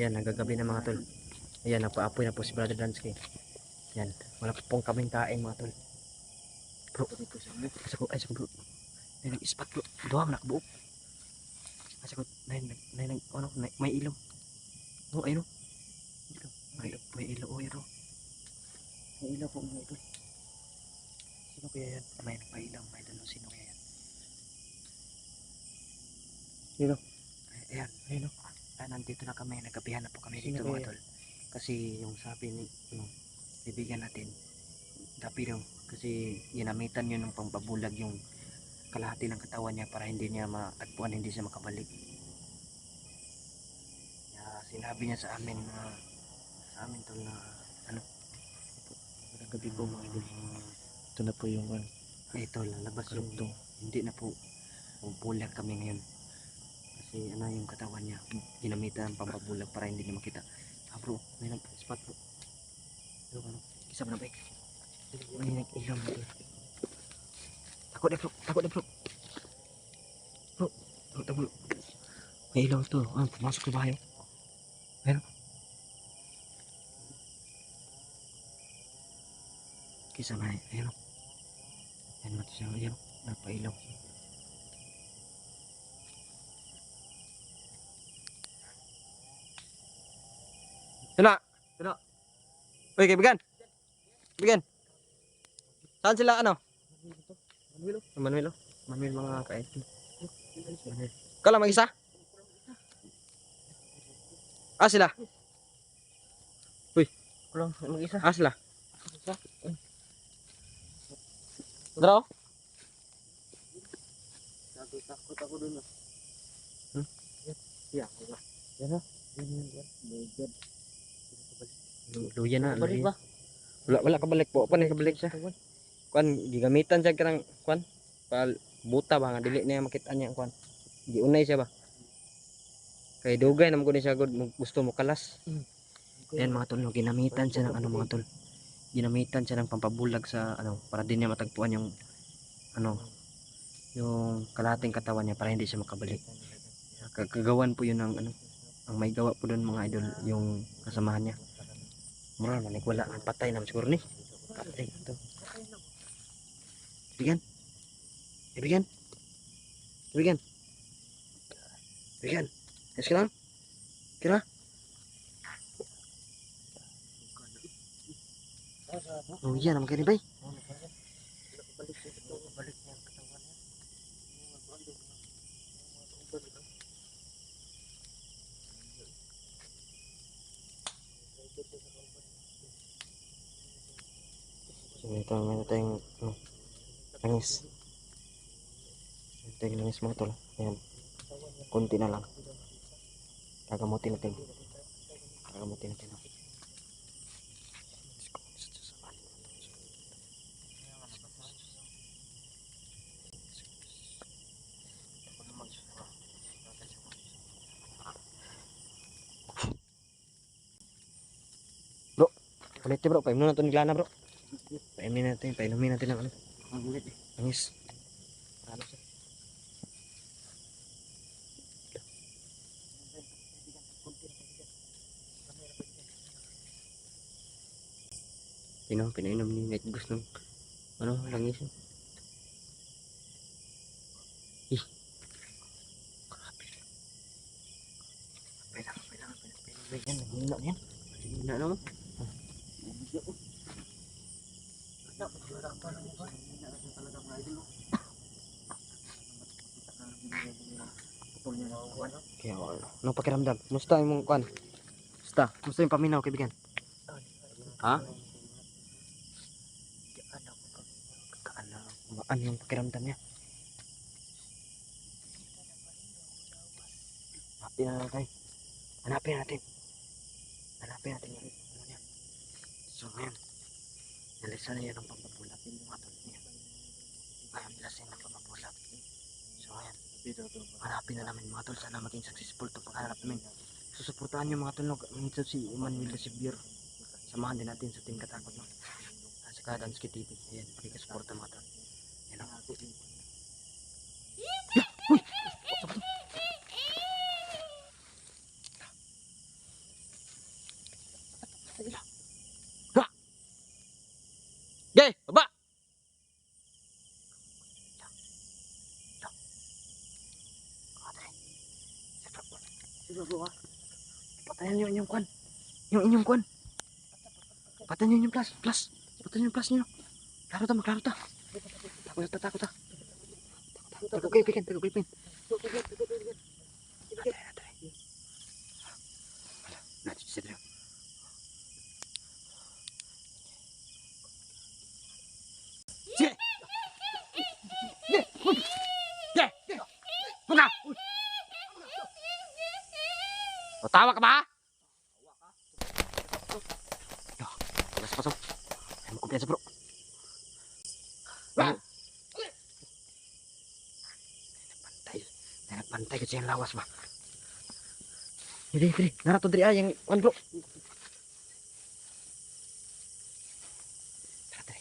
Yan, nagagabi na mga tol. Ayan, nagpaapoy na po si Brother Dansky. Yan, wala pa pong kaming kain mga tol. Bro, sa ko, ay sa ko bro. Ay, nag-ispat bro. Duha man nakabuok. Ay sa ko, nay, nay, nay, nay, ano, nay, may ilaw. Oh, ayun oh. Ilaw. May, may ilaw, oh, ayun oh. May ilaw po mga tol. Sino kaya yan? May nagpailaw, may tanong sino kaya yan? Sino? Ay, ayan, ayun oh. Ah, nandito na kami, nagkapihan na po kami dito mga tol. Kasi yung sabi ni, ano, kaibigan natin, dapi daw, kasi ginamitan yun ng pangbabulag yung kalahati ng katawan niya para hindi niya matagpuan, hindi siya makabalik. Kaya sinabi niya sa amin na, sa amin tol na, ano, Magandang gabi po mga idol. Ito na po yung one. eh, ito, lalabas yung, hindi na po, bubulag kami ngayon. Kasi ano yung katawan niya, ginamitan ng pambabulag para hindi niya makita. Ah bro, may nag-spot bro. Bro, ano, isa ba na eh? May nag-ilaw na bro. Takot na bro, takot na bro. Bro, takot na bro. May ilaw to, ah, pumasok na bahay. Ayun. Kisa na, ayun. Ayun, ayun. Sila! Sila! Uy, kaibigan! Kaibigan! Saan sila ano? Manuel, Manuel, oh. Manuel mga. Ikaw lang mag-isa? Ah, sila. Kulang mag-isa. Ah, sila. Dara, oh. Takot ako dun. Hmm? Yan, wala. Yan na. Yan, yan, yan. My God. Lu- Luya na, Balik ba? Wala, wala ka balik po. Paano ka balik siya? Kuan, gigamitan siya kanang kuan. Pal buta ba nga dili niya makita niya kuan. Giunay siya ba? Kay dugay naman ko ni siya gusto mo kalas. Ayan mga tol, no, ginamitan siya ng ano mga tol. Ginamitan siya ng pampabulag sa ano para din niya matagpuan yung ano yung kalahating katawan niya para hindi siya makabalik. Ka- Kagawan po yun ng ano ang may gawa po doon mga idol yung kasamahan niya. Mura man wala ang patay naman siguro ni. Patay to. Ibigan. Ibigan. Ibigan. Ibigan. Yes ka lang? Kira? Oh iya naman kayo ni bay. Balik siya ito. Balik niya ang katawan niya. So ito meron tayong ano, langis. Meron tayong langis mga tol. Ayan. Kunti na lang. Gagamutin natin. Gagamutin natin. oh. Ulit bro, painom na ito ni Lana bro. Painumin natin, painumin natin ng ano. Ang eh. Langis. Ano siya? Pino, pinainom ni Net Gus ng ano, langis. Ih. Grabe. Pailang, pailang, pailang, pailang. Yan, nanghina na yan. Nanghina na mo. Kaya wala. Anong pakiramdam? Musta yung kwan? Musta? Musta yung paminaw, kaibigan? Ha? Ano yung pakiramdam niya? Hanapin na natin. Hanapin natin. Hanapin natin yung ano niya. So ngayon, nalisan na yan ang pagpapulat yung mga tol niya. Ngayon, lasin ng pagpapulat. So hanapin na namin mga tol. Sana maging successful itong paghanap namin. Susuportahan niyo mga tol. no? Si Emmanuel Sibir. Samahan din natin sa Team Katakot. No? Sa Kadansky TV. Ayan, pakikasuporta mga tol. Ayan o. Uy! Bro ha? Patayan nyo inyong kwan. Yung inyong kwan. Patayan nyo inyong plus. Plus. Patayan nyo yung plus nyo. Klaro ta, maklaro ta. Takot ta, takot ta. Tago kayo, pikin, tago kayo, pikin. Natay, natay. Wala, natay siya dito. Sige! Sige! Uy! Sige! Sige! Huwag ka! Uy! O, tawa ka ba? Yo, Pasok, pasok. Ayaw mo kumpiyansa, bro. Ano? Pantay. Nagpantay kasi yung lawas ba? Hindi, hindi. Narato diri ay yung one bro. Tara, tara.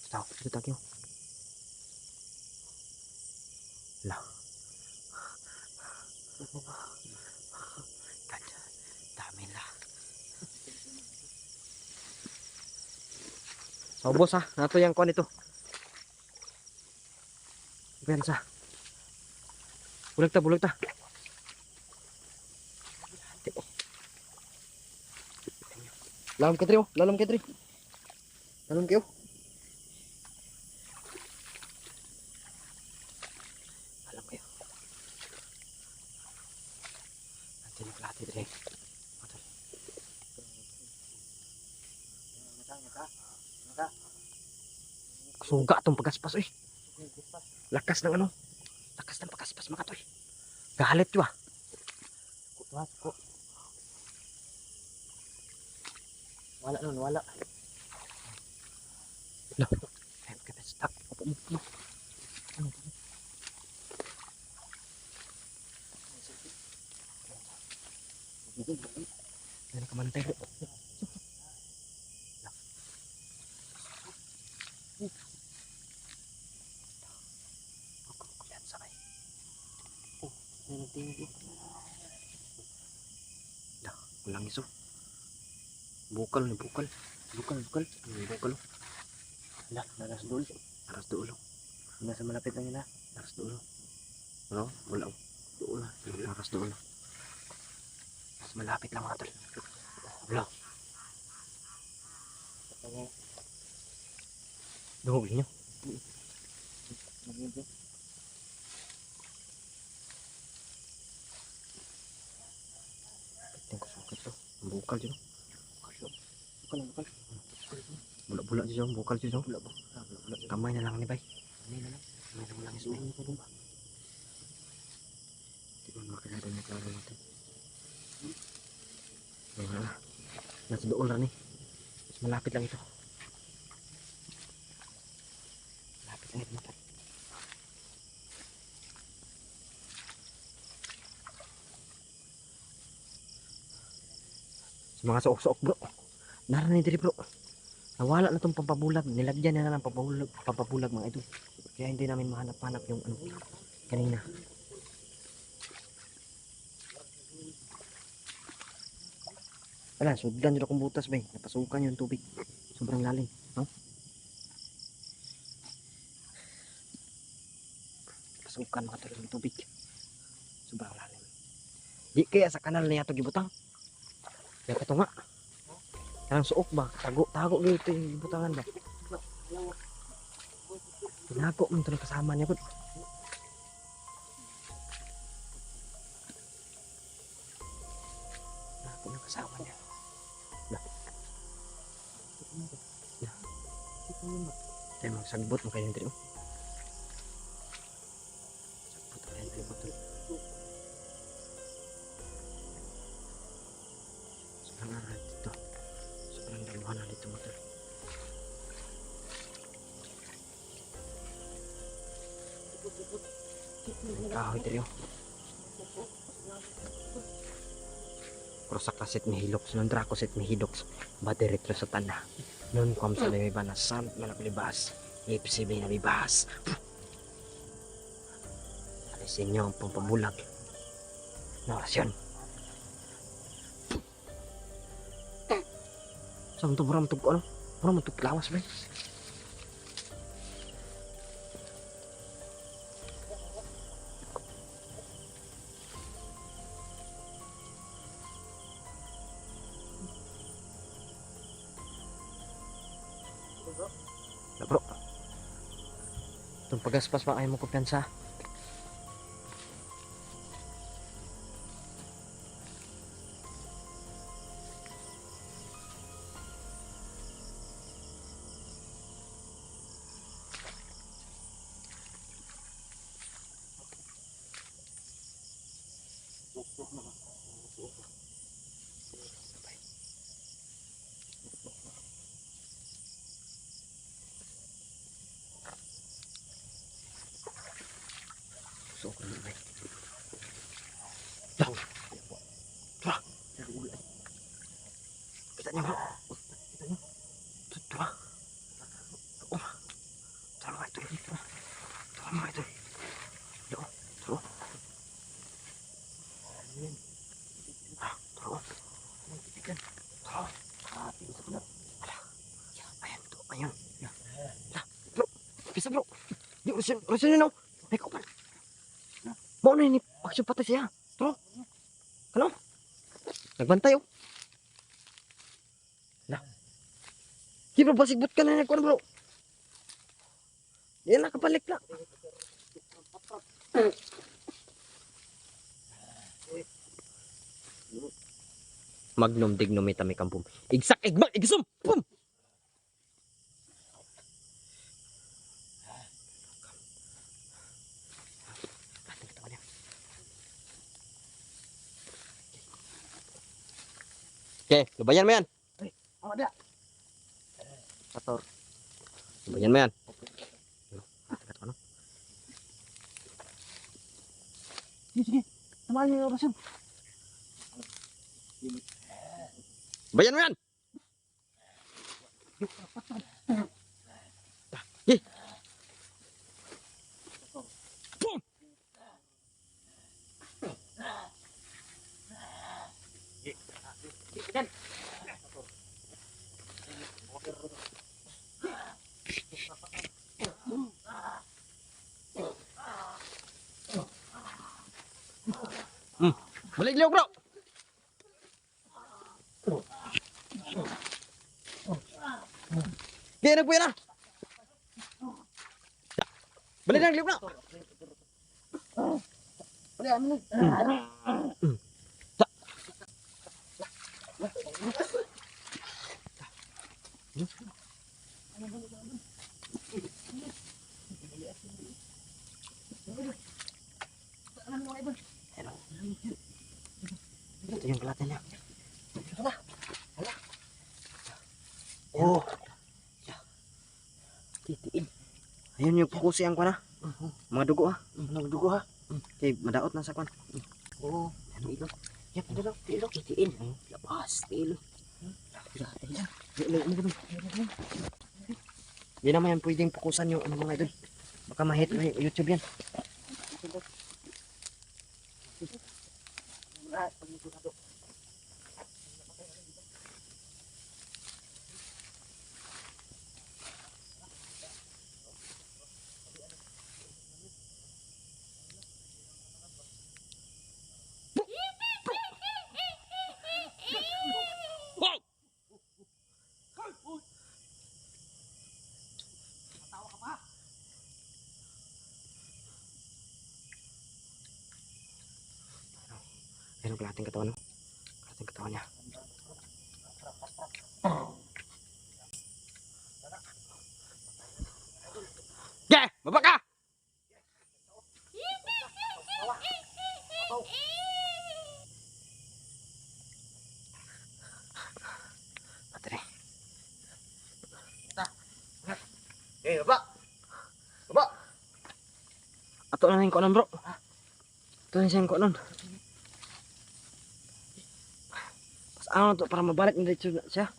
Dito tao, dito tao. La. Ganda. Dami la. So, boss ha, nato yung kuan ito. Bensa. Bulag ta, bulag ta. Lalam ka oh. lalam ka Lalam kayo. Lalam kayo. Nanti na klati dre. Matol. Suga tong pagaspas oy. Lakas ng ano? Lakas ng pagaspas mga tol. Galit yun ah. Tuwas ko. Wala nun, wala. Ayun ka na stuck. Opo mo. Ano? Ka mantay bro. Ano tingin ko? Walang iso. Bukal ni bukal. Bukal, bukal. Hmm, Bukal. Wala, nanas doon. Aras dulo. Nasa malapit lang yun ha. Aras dulo. Ano? Wala. Dulo. Aras dulo. Mas malapit lang mga tol. Wala. Dungog niyo. Naging Tingko sukat to. Ang Bukal dyan. Bukal lang, bukal. Bula-bula dyan. Bukal dyan. Bula ba? Ah. Kamay na lang ni bay. Ano na lang? Kamay na lang iso. Ano pa ba? Di ba makilala niya klaro natin. Wala. Nasa doon lang eh. Mas malapit lang ito. Malapit lang ito Sa mga suok-suok bro. Naranin diri bro. Nawala na tong pampabulag. Nilagyan na lang pampabulag, pampabulag mga ito. Kaya hindi namin mahanap-hanap yung ano kanina. Wala, sudlan dito akong butas, bay. Napasukan yung tubig. Sobrang lalim. No? Napasukan mga tubig. Sobrang lalim. Di kaya sa kanal na yato gibutang. Kaya kato nga. Kanang suok ba? Tago, tago gito yung gibutangan ba? Tinago man ito kasama niya. Bud. Tinago ng kasama niya. Tayo magsagbot mo Prosa kaset mi hiloks, non drako set mi hidoks, bateretro sa tanda. Non kwam sa may ba na sant na naglibas, ipsibi na bibas. Alisin niyo ang pampabulag. Na orasyon. Saan to buram tug ano? Buram tug lawas ba? Pagaspas pa ayaw mo kumpiyansa. Kita bro. Kita. Dah. Oh. Tama ito. Tama ito. Dah. Dah. Ah, dah. Dah. Ah, bisa benar. Ayan to, ayan. Dah. Bro, bisa bro. Di urusin, urusin yun, no? May kupal. Mau na ini maksud patay siya. Bro. Ano? Nagbantay oh. Di bro, basigbot ka na nagkuhan bro. Yan nakabalik na. Magnum dignum itami kampum. Igsak igmak igsum. Pum. Oke, lumayan men. Oh, ada. Motor. Lumayan men. Sige, sige. Samahan niyo yung orasan. Lumayan men. Ih. Na po yan ah. Balik na liok na. Wala, ano na. Ito yung kalatan niya. Oh. Titiin. Ayun yung pukusi ang kwana. Mga dugo ha. Ano, dugo ha? Okay, madaot na sa kwan. Oo. Ano ilo? Yan, ano lang? Ilo. Titiin. Labas. Ilo. Hindi naman yan pwedeng pukusan yung ano mga idol. Baka mahit na YouTube yan. Ayun ang kalating katawan? Kalating katawan niya. Yeah! Baba ka! Patay. Eh, baba. Baba. Ato na yung kuanon bro. Ato na siya yung ano to para mabalik na dito siya.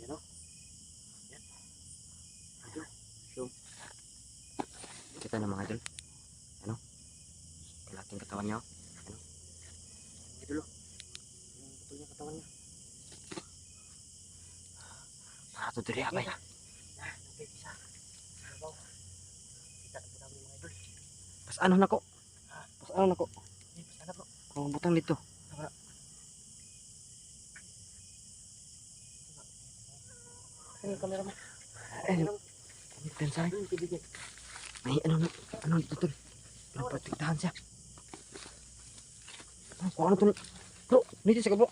Yan o. Yan. Ito. Show. Kita na mga idol. Ano? Kalating katawan niya. oh. Ano? Ito lo. Yung putol niya katawan niya. Para to diri abay. Ah, okay, isa. Sabaw. Kita na po namin mga idol. Pas ano nako? Pas ano nako? Eh, basta na bro. Kung butang dito. Yung camera mo. Ay, Tensay. May ano na, ano dito tol. Pinaprotektahan siya. Kung ano tol. Bro, dito siya ka bro.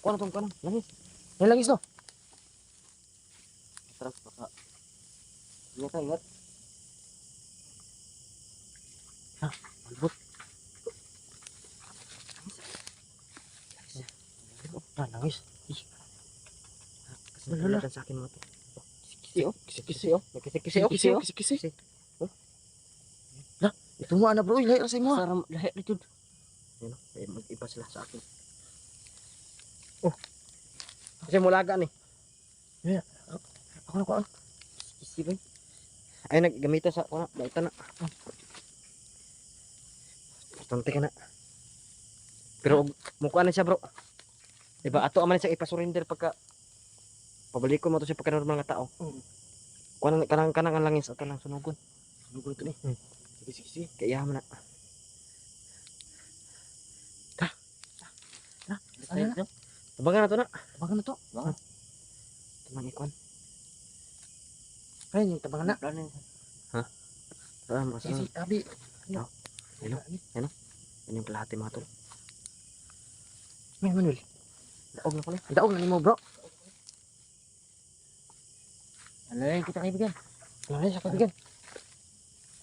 Kung ano tol, kung ano, langis. May langis no. Tara, baka. Ingat ka, ingat. Malbot. Ah, langis. Ih. Kasi Nakalatan sa akin mga to. Kisi, oh. Kisi-kisi oh. Kisi-kisi oh. Kisi, oh. Kisi, Ito mo ana bro, ilahi ra sa imo. Sarang lahat na jud. Ayun, may mag-iba sila sa akin. Oh. Kasi mulaga ni. Ako na ko. ah. Kisi ba? Ay naggamita sa kuna, baita na. Bastante ka na. Pero mukha na siya bro. Diba ato aman siya ipasurrender pagka pabalik ko mo to siya pagka normal nga tao. Mm. Kuan kanang kanang ang langis ato lang sunugon. Ano ko ito ni? Hmm. Sige, sige, sige. Kaya man na. Ano na? Tabangan na to na. Tabangan na to. Baka. Tumang ikon. Ay, yung tabangan na. Plano yun. Ah, mas Sige, sige, abi. No. Hello? Ano? Yan yung kalahati mga tol. May Manuel. Daog na pala. Daog na ni mo bro. Alalay kita kaibigan. Alalay sa kabigan.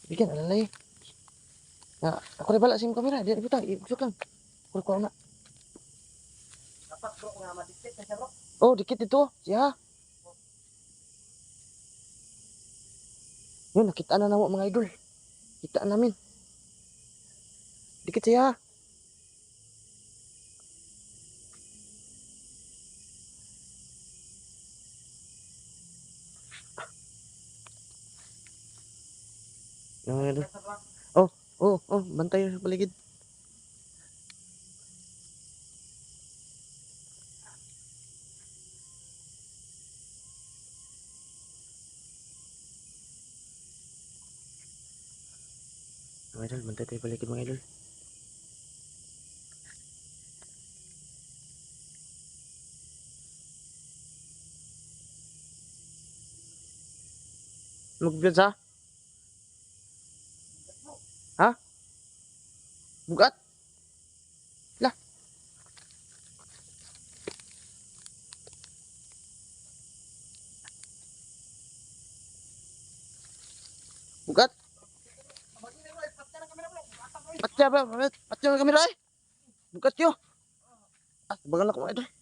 Kabigan, alalay. Na, ako rin bala sa imong kamera. Di na Iusok lang. Kuro ko na. Dapat bro, nga madikit na siya bro. Oh, dikit ito. Siya. Yun, nakita na namo mga idol. Kita namin. Dikit siya. Yung mga idol. Oh, oh, bantay sa paligid. Mga idol, bantay tayo paligid mga idol. Mag-vlog sa? Ha? Bugat? Lah. Bugat? Patya ba? Patya ang kamera eh. Bugat yo. Ah, bagal ako mga idol.